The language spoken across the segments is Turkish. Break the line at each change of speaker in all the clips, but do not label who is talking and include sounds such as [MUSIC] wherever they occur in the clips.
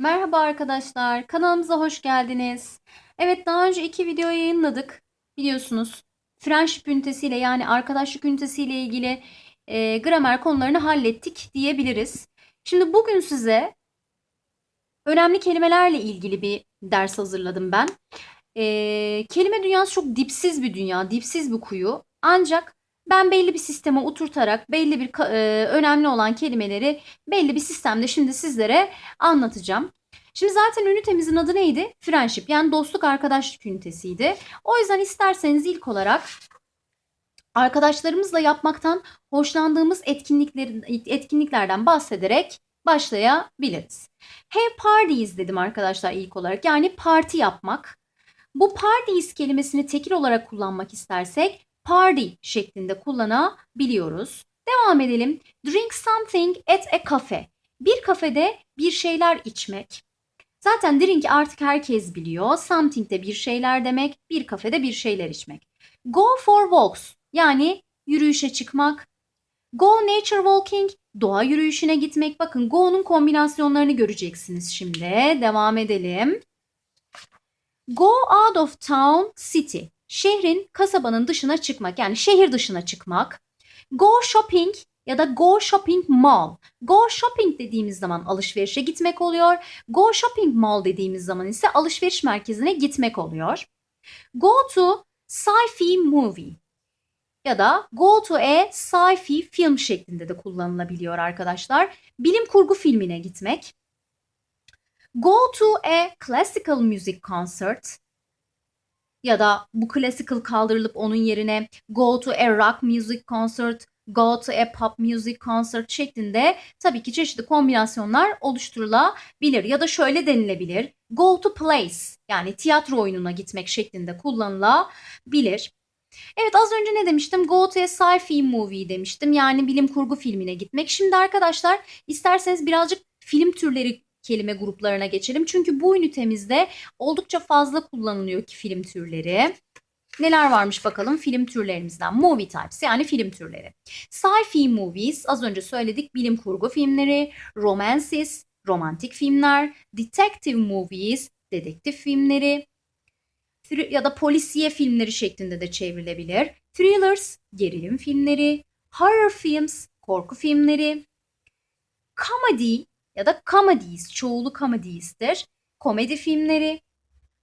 Merhaba arkadaşlar, kanalımıza hoş geldiniz. Evet, daha önce iki video yayınladık. Biliyorsunuz, friendship ünitesiyle yani arkadaşlık ünitesiyle ilgili e, gramer konularını hallettik diyebiliriz. Şimdi bugün size önemli kelimelerle ilgili bir ders hazırladım ben. E, kelime dünyası çok dipsiz bir dünya, dipsiz bir kuyu. Ancak ben belli bir sisteme oturtarak belli bir e, önemli olan kelimeleri belli bir sistemde şimdi sizlere anlatacağım. Şimdi zaten ünitemizin adı neydi? Friendship yani dostluk arkadaşlık ünitesiydi. O yüzden isterseniz ilk olarak arkadaşlarımızla yapmaktan hoşlandığımız etkinliklerin etkinliklerden bahsederek başlayabiliriz. Have parties dedim arkadaşlar ilk olarak. Yani parti yapmak. Bu parties kelimesini tekil olarak kullanmak istersek party şeklinde kullanabiliyoruz. Devam edelim. Drink something at a cafe. Bir kafede bir şeyler içmek. Zaten drink artık herkes biliyor. Something de bir şeyler demek, bir kafede bir şeyler içmek. Go for walks yani yürüyüşe çıkmak. Go nature walking doğa yürüyüşüne gitmek. Bakın go'nun kombinasyonlarını göreceksiniz şimdi. Devam edelim. Go out of town city. Şehrin, kasabanın dışına çıkmak. Yani şehir dışına çıkmak. Go shopping ya da go shopping mall. Go shopping dediğimiz zaman alışverişe gitmek oluyor. Go shopping mall dediğimiz zaman ise alışveriş merkezine gitmek oluyor. Go to sci-fi movie ya da go to a sci-fi film şeklinde de kullanılabiliyor arkadaşlar. Bilim kurgu filmine gitmek. Go to a classical music concert ya da bu classical kaldırılıp onun yerine go to a rock music concert, go to a pop music concert şeklinde tabii ki çeşitli kombinasyonlar oluşturulabilir ya da şöyle denilebilir. Go to place yani tiyatro oyununa gitmek şeklinde kullanılabilir. Evet az önce ne demiştim? Go to a sci-fi movie demiştim. Yani bilim kurgu filmine gitmek. Şimdi arkadaşlar isterseniz birazcık film türleri kelime gruplarına geçelim. Çünkü bu ünitemizde oldukça fazla kullanılıyor ki film türleri. Neler varmış bakalım film türlerimizden. Movie types yani film türleri. Sci-fi movies az önce söyledik bilim kurgu filmleri, romances, romantik filmler, detective movies, dedektif filmleri ya da polisiye filmleri şeklinde de çevrilebilir. Thrillers, gerilim filmleri, horror films, korku filmleri, comedy ya da comedies, çoğulu comedies'tir. Komedi filmleri,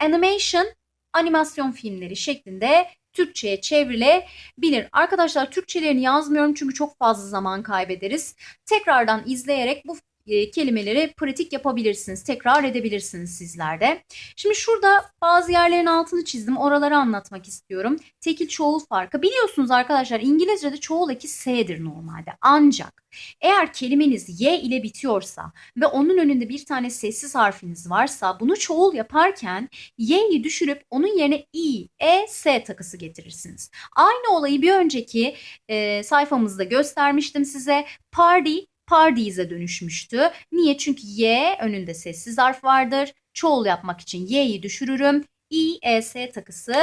animation, animasyon filmleri şeklinde Türkçe'ye çevrilebilir. Arkadaşlar Türkçelerini yazmıyorum çünkü çok fazla zaman kaybederiz. Tekrardan izleyerek bu e, kelimeleri pratik yapabilirsiniz. Tekrar edebilirsiniz sizler de. Şimdi şurada bazı yerlerin altını çizdim. Oraları anlatmak istiyorum. Tekil çoğul farkı. Biliyorsunuz arkadaşlar İngilizce'de çoğul eki s'dir normalde. Ancak eğer kelimeniz y ile bitiyorsa ve onun önünde bir tane sessiz harfiniz varsa bunu çoğul yaparken y'yi düşürüp onun yerine i, e, s takısı getirirsiniz. Aynı olayı bir önceki e, sayfamızda göstermiştim size. Party Pardies'e dönüşmüştü. Niye? Çünkü Y önünde sessiz harf vardır. Çoğul yapmak için Y'yi düşürürüm. I, E, S takısı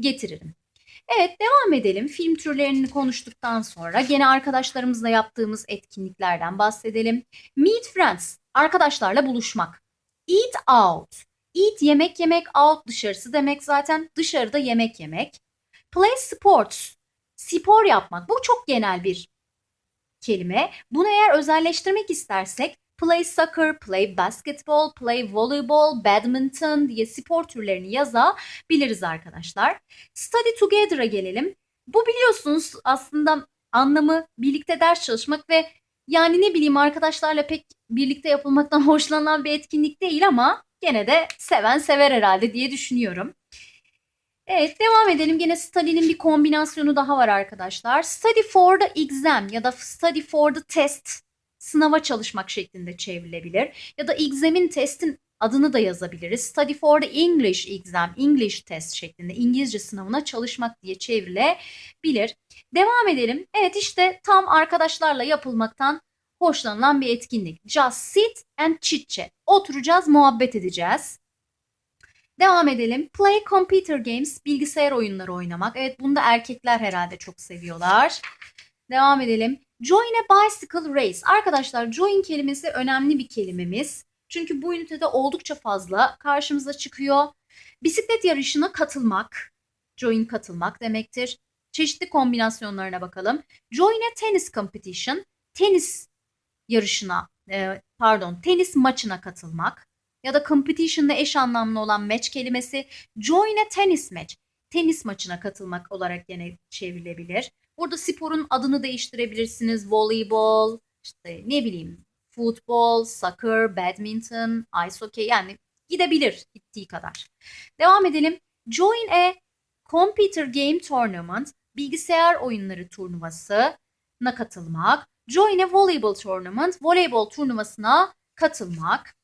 getiririm. Evet devam edelim. Film türlerini konuştuktan sonra gene arkadaşlarımızla yaptığımız etkinliklerden bahsedelim. Meet friends, arkadaşlarla buluşmak. Eat out, eat yemek yemek, out dışarısı demek zaten dışarıda yemek yemek. Play sports, spor yapmak. Bu çok genel bir kelime. Bunu eğer özelleştirmek istersek play soccer, play basketball, play volleyball, badminton diye spor türlerini yazabiliriz arkadaşlar. Study together'a gelelim. Bu biliyorsunuz aslında anlamı birlikte ders çalışmak ve yani ne bileyim arkadaşlarla pek birlikte yapılmaktan [LAUGHS] hoşlanan bir etkinlik değil ama gene de seven sever herhalde diye düşünüyorum. Evet devam edelim. Gene study'nin bir kombinasyonu daha var arkadaşlar. Study for the exam ya da study for the test sınava çalışmak şeklinde çevrilebilir. Ya da exam'in testin adını da yazabiliriz. Study for the English exam, English test şeklinde İngilizce sınavına çalışmak diye çevrilebilir. Devam edelim. Evet işte tam arkadaşlarla yapılmaktan hoşlanılan bir etkinlik. Just sit and chit chat. Oturacağız, muhabbet edeceğiz. Devam edelim. Play computer games, bilgisayar oyunları oynamak. Evet bunu da erkekler herhalde çok seviyorlar. Devam edelim. Join a bicycle race. Arkadaşlar join kelimesi önemli bir kelimemiz. Çünkü bu ünitede oldukça fazla karşımıza çıkıyor. Bisiklet yarışına katılmak, join katılmak demektir. Çeşitli kombinasyonlarına bakalım. Join a tennis competition, tenis yarışına, e, pardon, tenis maçına katılmak. Ya da competition'la eş anlamlı olan match kelimesi join a tennis match, tenis maçına katılmak olarak yine çevrilebilir. Burada sporun adını değiştirebilirsiniz. Voleybol, işte ne bileyim, futbol, soccer, badminton, ice hockey yani gidebilir gittiği kadar. Devam edelim. Join a computer game tournament, bilgisayar oyunları turnuvasına katılmak. Join a volleyball tournament, voleybol turnuvasına katılmak.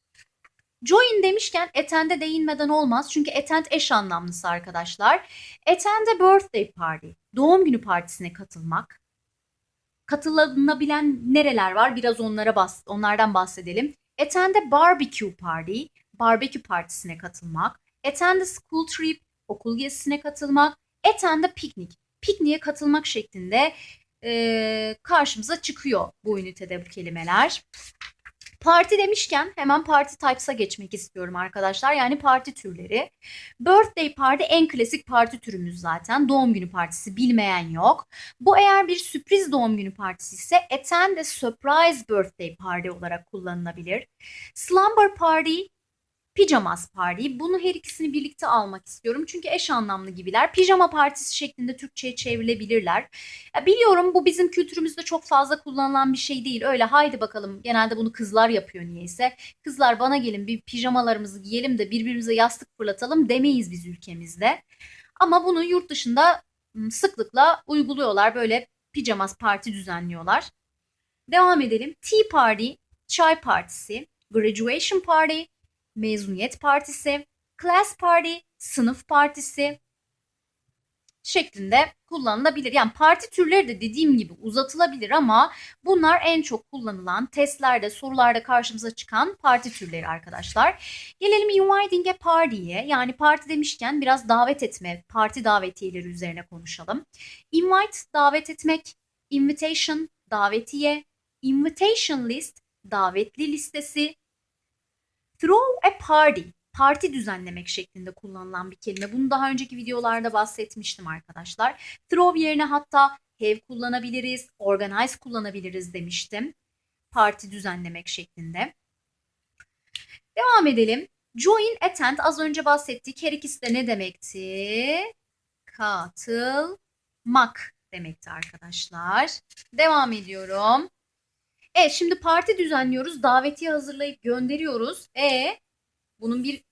Join demişken attend'e değinmeden olmaz. Çünkü attend eş anlamlısı arkadaşlar. Attend birthday party, doğum günü partisine katılmak. Katılabilen nereler var? Biraz onlara bahs onlardan bahsedelim. Attend barbecue party, barbekü partisine katılmak. Attend school trip, okul gezisine katılmak. Attend a picnic, pikniğe katılmak şeklinde e, karşımıza çıkıyor bu ünitede bu kelimeler. Parti demişken hemen party types'a geçmek istiyorum arkadaşlar. Yani parti türleri. Birthday party en klasik parti türümüz zaten. Doğum günü partisi bilmeyen yok. Bu eğer bir sürpriz doğum günü partisi ise attend a surprise birthday party olarak kullanılabilir. Slumber party Pijamas Party. Bunu her ikisini birlikte almak istiyorum. Çünkü eş anlamlı gibiler. Pijama partisi şeklinde Türkçe'ye çevrilebilirler. Ya biliyorum bu bizim kültürümüzde çok fazla kullanılan bir şey değil. Öyle haydi bakalım genelde bunu kızlar yapıyor niyeyse. Kızlar bana gelin bir pijamalarımızı giyelim de birbirimize yastık fırlatalım demeyiz biz ülkemizde. Ama bunu yurt dışında sıklıkla uyguluyorlar. Böyle pijamas parti düzenliyorlar. Devam edelim. Tea Party, çay partisi, graduation party, mezuniyet partisi, class party, sınıf partisi şeklinde kullanılabilir. Yani parti türleri de dediğim gibi uzatılabilir ama bunlar en çok kullanılan testlerde, sorularda karşımıza çıkan parti türleri arkadaşlar. Gelelim inviting a party'ye. Yani parti demişken biraz davet etme, parti davetiyeleri üzerine konuşalım. Invite davet etmek, invitation davetiye, invitation list davetli listesi, Throw a party, parti düzenlemek şeklinde kullanılan bir kelime. Bunu daha önceki videolarda bahsetmiştim arkadaşlar. Throw yerine hatta have kullanabiliriz, organize kullanabiliriz demiştim. Parti düzenlemek şeklinde. Devam edelim. Join, attend az önce bahsettik. Her ikisi de ne demekti? Katılmak demekti arkadaşlar. Devam ediyorum. Evet şimdi parti düzenliyoruz. Davetiye hazırlayıp gönderiyoruz. E bunun bir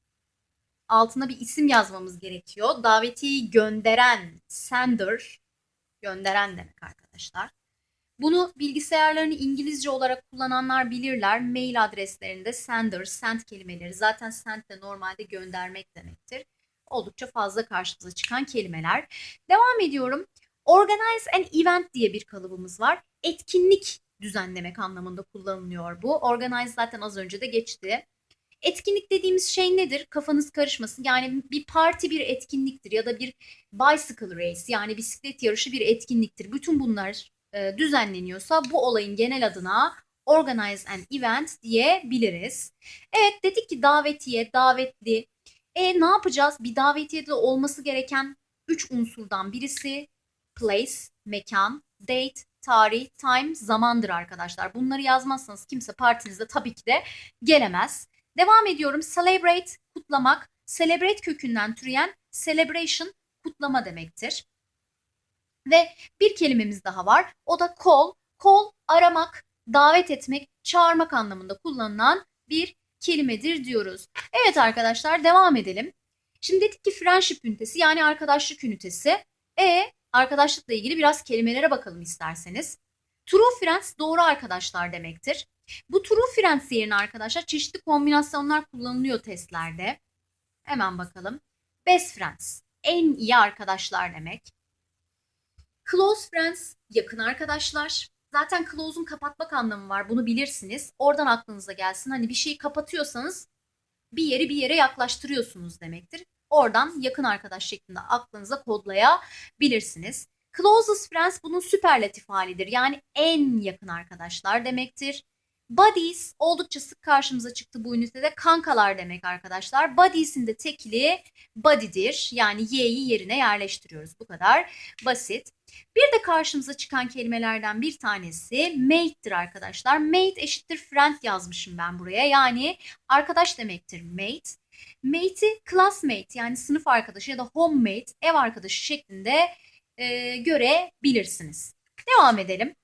altına bir isim yazmamız gerekiyor. Davetiyeyi gönderen sender gönderen demek arkadaşlar. Bunu bilgisayarlarını İngilizce olarak kullananlar bilirler. Mail adreslerinde sender, send kelimeleri zaten send de normalde göndermek demektir. Oldukça fazla karşımıza çıkan kelimeler. Devam ediyorum. Organize an event diye bir kalıbımız var. Etkinlik düzenlemek anlamında kullanılıyor bu. Organize zaten az önce de geçti. Etkinlik dediğimiz şey nedir? Kafanız karışmasın. Yani bir parti bir etkinliktir ya da bir bicycle race yani bisiklet yarışı bir etkinliktir. Bütün bunlar e, düzenleniyorsa bu olayın genel adına organize an event diyebiliriz. Evet dedik ki davetiye, davetli. E ne yapacağız? Bir davetiyede olması gereken 3 unsurdan birisi place, mekan, date, tarih, time, zamandır arkadaşlar. Bunları yazmazsanız kimse partinizde tabii ki de gelemez. Devam ediyorum. Celebrate, kutlamak. Celebrate kökünden türeyen celebration, kutlama demektir. Ve bir kelimemiz daha var. O da call. Call, aramak, davet etmek, çağırmak anlamında kullanılan bir kelimedir diyoruz. Evet arkadaşlar devam edelim. Şimdi dedik ki friendship ünitesi yani arkadaşlık ünitesi. E arkadaşlıkla ilgili biraz kelimelere bakalım isterseniz. True friends doğru arkadaşlar demektir. Bu true friends yerine arkadaşlar çeşitli kombinasyonlar kullanılıyor testlerde. Hemen bakalım. Best friends en iyi arkadaşlar demek. Close friends yakın arkadaşlar. Zaten close'un kapatmak anlamı var. Bunu bilirsiniz. Oradan aklınıza gelsin. Hani bir şeyi kapatıyorsanız bir yeri bir yere yaklaştırıyorsunuz demektir. Oradan yakın arkadaş şeklinde aklınıza kodlayabilirsiniz. Closest friends bunun süperlatif halidir. Yani en yakın arkadaşlar demektir. Buddies oldukça sık karşımıza çıktı bu ünitede. Kankalar demek arkadaşlar. Buddies'in de tekili body'dir. Yani y'yi yerine yerleştiriyoruz. Bu kadar basit. Bir de karşımıza çıkan kelimelerden bir tanesi mate'tir arkadaşlar. Mate eşittir friend yazmışım ben buraya. Yani arkadaş demektir mate. Mate'i classmate yani sınıf arkadaşı ya da homemate ev arkadaşı şeklinde e, görebilirsiniz. Devam edelim.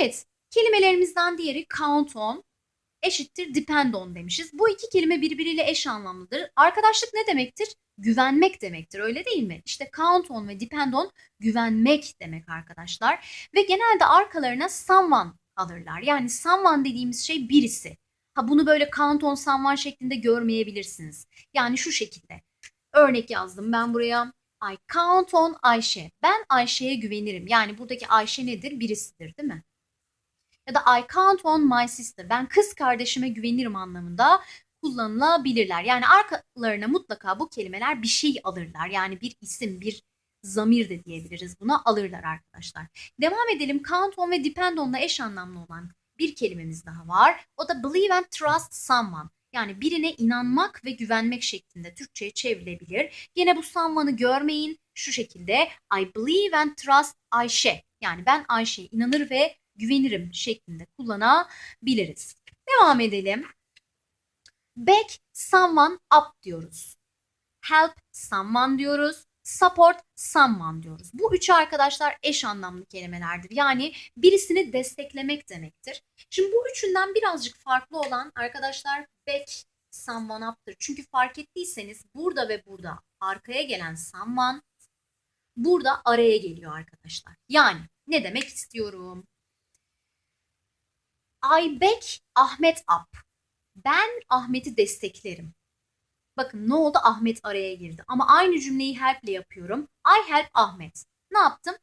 Evet kelimelerimizden diğeri count on eşittir depend on demişiz. Bu iki kelime birbiriyle eş anlamlıdır. Arkadaşlık ne demektir? Güvenmek demektir öyle değil mi? İşte count on ve depend on güvenmek demek arkadaşlar. Ve genelde arkalarına someone alırlar. Yani someone dediğimiz şey birisi. Ha bunu böyle count on someone şeklinde görmeyebilirsiniz. Yani şu şekilde. Örnek yazdım ben buraya. I count on Ayşe. Ben Ayşe'ye güvenirim. Yani buradaki Ayşe nedir? Birisidir değil mi? Ya da I count on my sister. Ben kız kardeşime güvenirim anlamında kullanılabilirler. Yani arkalarına mutlaka bu kelimeler bir şey alırlar. Yani bir isim, bir zamir de diyebiliriz buna alırlar arkadaşlar. Devam edelim. Count on ve depend on'la eş anlamlı olan bir kelimemiz daha var. O da believe and trust someone. Yani birine inanmak ve güvenmek şeklinde Türkçe'ye çevrilebilir. Yine bu someone'ı görmeyin. Şu şekilde I believe and trust Ayşe. Yani ben Ayşe'ye inanır ve güvenirim şeklinde kullanabiliriz. Devam edelim. Back someone up diyoruz. Help someone diyoruz. Support someone diyoruz. Bu üçü arkadaşlar eş anlamlı kelimelerdir. Yani birisini desteklemek demektir. Şimdi bu üçünden birazcık farklı olan arkadaşlar back someone up'tır. Çünkü fark ettiyseniz burada ve burada arkaya gelen someone burada araya geliyor arkadaşlar. Yani ne demek istiyorum? I back Ahmet up. Ben Ahmet'i desteklerim. Bakın ne oldu? Ahmet araya girdi. Ama aynı cümleyi help ile yapıyorum. I help Ahmet. Ne yaptım?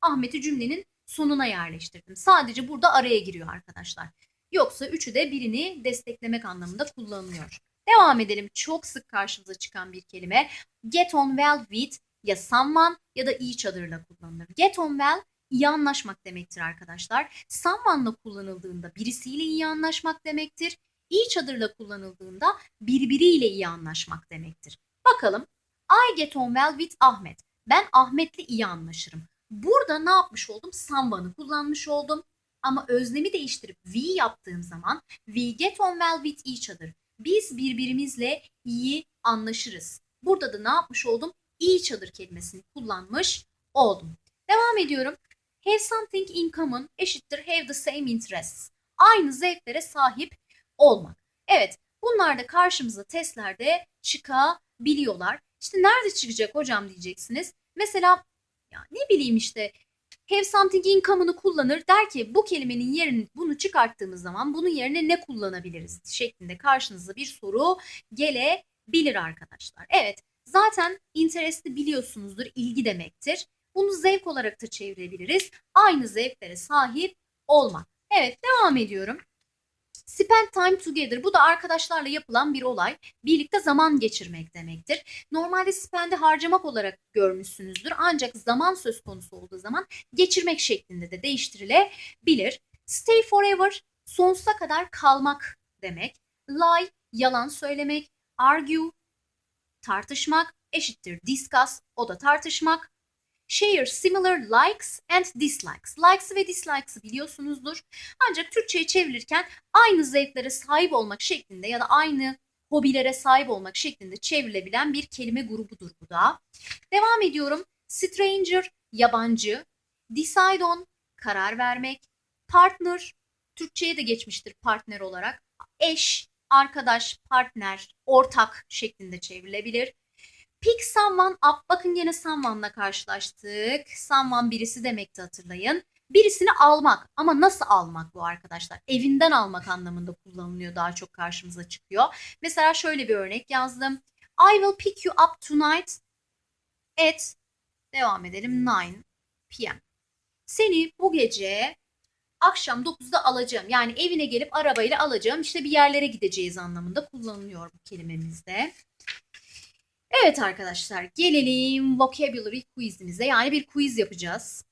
Ahmet'i cümlenin sonuna yerleştirdim. Sadece burada araya giriyor arkadaşlar. Yoksa üçü de birini desteklemek anlamında kullanılıyor. Devam edelim. Çok sık karşımıza çıkan bir kelime. Get on well with ya someone ya da each other'la kullanılır. Get on well iyi anlaşmak demektir arkadaşlar. Someone'la kullanıldığında birisiyle iyi anlaşmak demektir. Each other'la kullanıldığında birbiriyle iyi anlaşmak demektir. Bakalım. I get on well with Ahmet. Ben Ahmet'le iyi anlaşırım. Burada ne yapmış oldum? Someone'ı kullanmış oldum. Ama özlemi değiştirip we yaptığım zaman we get on well with each other. Biz birbirimizle iyi anlaşırız. Burada da ne yapmış oldum? Each other kelimesini kullanmış oldum. Devam ediyorum. Have something in common eşittir have the same interests. Aynı zevklere sahip olmak. Evet bunlar da karşımıza testlerde çıkabiliyorlar. İşte nerede çıkacak hocam diyeceksiniz. Mesela ya ne bileyim işte have something in common'ı kullanır der ki bu kelimenin yerini bunu çıkarttığımız zaman bunun yerine ne kullanabiliriz şeklinde karşınıza bir soru gelebilir arkadaşlar. Evet zaten interest'i biliyorsunuzdur ilgi demektir. Bunu zevk olarak da çevirebiliriz. Aynı zevklere sahip olmak. Evet devam ediyorum. Spend time together. Bu da arkadaşlarla yapılan bir olay. Birlikte zaman geçirmek demektir. Normalde spend'i harcamak olarak görmüşsünüzdür. Ancak zaman söz konusu olduğu zaman geçirmek şeklinde de değiştirilebilir. Stay forever sonsuza kadar kalmak demek. Lie yalan söylemek. Argue tartışmak eşittir discuss o da tartışmak. Share similar likes and dislikes. Likes ve dislikes'ı biliyorsunuzdur. Ancak Türkçe'ye çevirirken aynı zevklere sahip olmak şeklinde ya da aynı hobilere sahip olmak şeklinde çevrilebilen bir kelime grubudur bu da. Devam ediyorum. Stranger, yabancı. Decide on, karar vermek. Partner, Türkçe'ye de geçmiştir partner olarak. Eş, arkadaş, partner, ortak şeklinde çevrilebilir. Pick someone up. Bakın yine someone'la karşılaştık. Someone birisi demekti hatırlayın. Birisini almak ama nasıl almak bu arkadaşlar? Evinden almak anlamında kullanılıyor daha çok karşımıza çıkıyor. Mesela şöyle bir örnek yazdım. I will pick you up tonight at devam edelim 9 p.m. Seni bu gece akşam 9'da alacağım. Yani evine gelip arabayla alacağım. İşte bir yerlere gideceğiz anlamında kullanılıyor bu kelimemizde. Evet arkadaşlar gelelim vocabulary quizimize. Yani bir quiz yapacağız.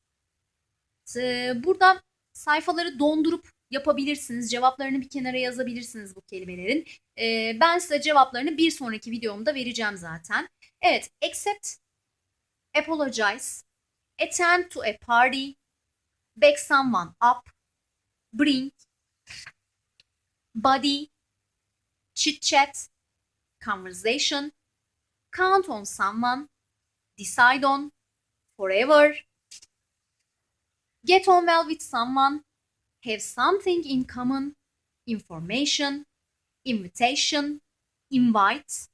Ee, burada sayfaları dondurup yapabilirsiniz. Cevaplarını bir kenara yazabilirsiniz bu kelimelerin. Ee, ben size cevaplarını bir sonraki videomda vereceğim zaten. Evet, accept, apologize, attend to a party, back someone up, bring, body, chit chat, conversation, count on someone, decide on, forever, get on well with someone, have something in common, information, invitation, invite,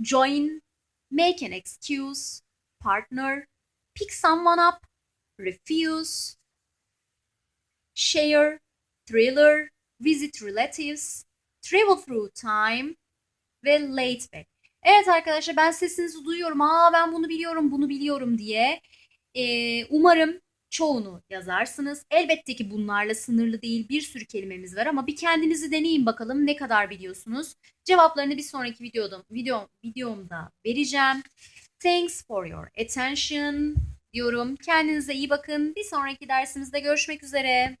join, make an excuse, partner, pick someone up, refuse, share, thriller, visit relatives, travel through time ve late back. Evet arkadaşlar ben sesinizi duyuyorum. Aa ben bunu biliyorum, bunu biliyorum diye. Ee, umarım çoğunu yazarsınız. Elbette ki bunlarla sınırlı değil. Bir sürü kelimemiz var ama bir kendinizi deneyin bakalım ne kadar biliyorsunuz. Cevaplarını bir sonraki videoda, video, videomda vereceğim. Thanks for your attention diyorum. Kendinize iyi bakın. Bir sonraki dersimizde görüşmek üzere.